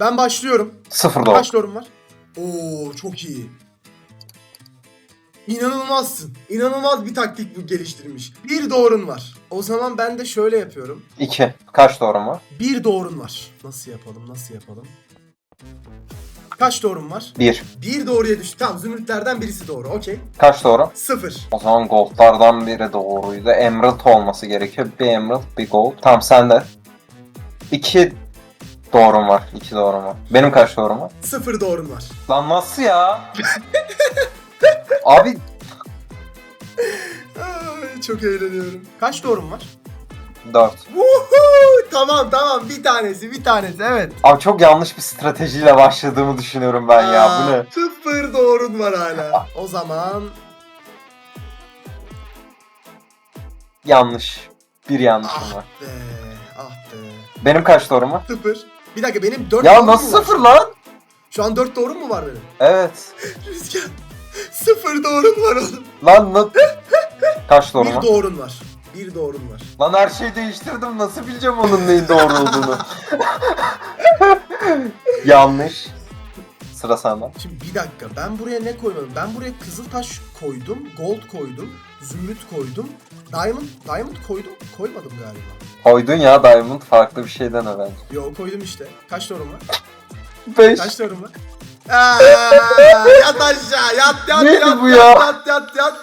Ben başlıyorum. Sıfır doğru. Kaç doğrum var? Oo çok iyi. İnanılmazsın. İnanılmaz bir taktik bu geliştirmiş. Bir doğrun var. O zaman ben de şöyle yapıyorum. İki. Kaç doğru var? Bir doğrun var. Nasıl yapalım? Nasıl yapalım? Kaç doğrum var? Bir. Bir doğruya düştü. Tamam zümrütlerden birisi doğru. Okey. Kaç doğru? Sıfır. O zaman goldlardan biri doğruydu. Emerald olması gerekiyor. Bir emerald, bir gold. Tamam sen de. İki doğrum var. İki doğrum var. Benim kaç doğrum var? Sıfır doğrun var. Lan nasıl ya? Abi Ay, çok eğleniyorum. Kaç doğrum var? dört. Woohoo! Tamam tamam bir tanesi bir tanesi evet. Abi çok yanlış bir stratejiyle başladığımı düşünüyorum ben ya. Bu ne? Aa, Sıfır doğrun var hala. O zaman Yanlış. Bir yanlışım ah var. be ah be. Benim kaç doğrum var? Sıfır. Bir dakika benim dört Ya doğrum nasıl sıfır lan? Şu an dört doğrum mu var benim? Evet. Rüzgar. Sıfır doğrun var oğlum. Lan na- Kaç doğru Bir var? doğrun var. Bir doğrun var. Lan her şeyi değiştirdim. Nasıl bileceğim onun neyin doğru olduğunu? Yanlış. Sıra sende. Şimdi bir dakika ben buraya ne koymadım? Ben buraya kızıl taş koydum, gold koydum, zümrüt koydum, diamond, diamond koydum, koymadım galiba. Koydun ya Diamond farklı bir şeyden bence. Yo koydum işte. Kaç doğrum var? 5. Kaç doğrum var? Aa, yat aşağı, yat yat Neydi yat bu yat, ya? yat yat yat.